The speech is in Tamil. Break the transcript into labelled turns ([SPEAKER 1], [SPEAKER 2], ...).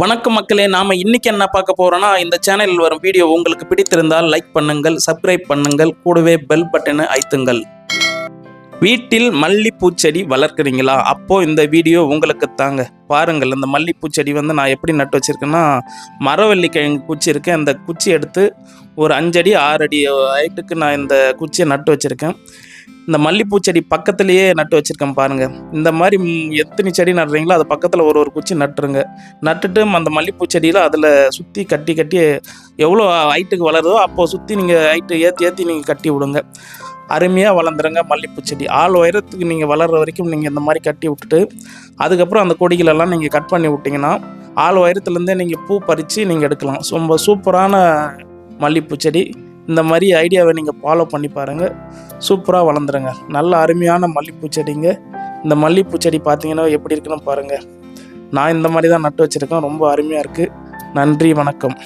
[SPEAKER 1] வணக்கம் மக்களே நாம இன்னைக்கு என்ன பார்க்க போறோம்னா இந்த சேனலில் வரும் வீடியோ உங்களுக்கு பிடித்திருந்தால் லைக் பண்ணுங்கள் சப்ஸ்கிரைப் பண்ணுங்கள் கூடவே பெல் பட்டனை அழுத்துங்கள். வீட்டில் மல்லிப்பூ செடி வளர்க்குறீங்களா? அப்போ இந்த வீடியோ உங்களுக்கு தாங்க. பாருங்கள் இந்த மல்லிப்பூ செடி வந்து நான் எப்படி நட்டு வச்சிருக்கேன்னா மரவள்ளி கிழங்கு குச்சி இருக்கேன் அந்த குச்சி எடுத்து ஒரு அஞ்சடி ஆறு அடி ஹைட்டுக்கு நான் இந்த குச்சியை நட்டு வச்சுருக்கேன். இந்த மல்லிப்பூ செடி பக்கத்துலேயே நட்டு வச்சுருக்கேன் பாருங்கள் இந்த மாதிரி எத்தனை செடி நடுறீங்களோ அது பக்கத்தில் ஒரு ஒரு குச்சி நட்டுருங்க. நட்டுட்டு அந்த மல்லிப்பூ செடியில் அதில் சுற்றி கட்டி கட்டி எவ்வளோ ஹைட்டுக்கு வளருதோ அப்போது சுற்றி நீங்கள் ஹைட்டு ஏற்றி ஏற்றி நீங்கள் கட்டி விடுங்க. அருமையாக வளர்ந்துருங்க. மல்லிப்பூ செடி. ஆள் உயரத்துக்கு நீங்கள் வளர்கிற வரைக்கும் நீங்கள் இந்த மாதிரி கட்டி விட்டுட்டு அதுக்கப்புறம் அந்த கொடிகளெல்லாம் நீங்கள் கட் பண்ணி விட்டிங்கன்னா ஆள் உயரத்துலேருந்தே நீங்கள் பூ பறித்து நீங்கள் எடுக்கலாம். ரொம்ப சூப்பரான மல்லிப்பூ செடி. இந்த மாதிரி ஐடியாவை நீங்கள் ஃபாலோ பண்ணி பாருங்கள் சூப்பராக வளர்ந்துருங்க. நல்ல அருமையான மல்லிப்பூ செடிங்க. இந்த மல்லிப்பூ செடி பார்த்தீங்கன்னா எப்படி இருக்குன்னு பாருங்கள் நான் இந்த மாதிரி தான் நட்டு வச்சுருக்கேன். ரொம்ப அருமையாக இருக்குது நன்றி வணக்கம்.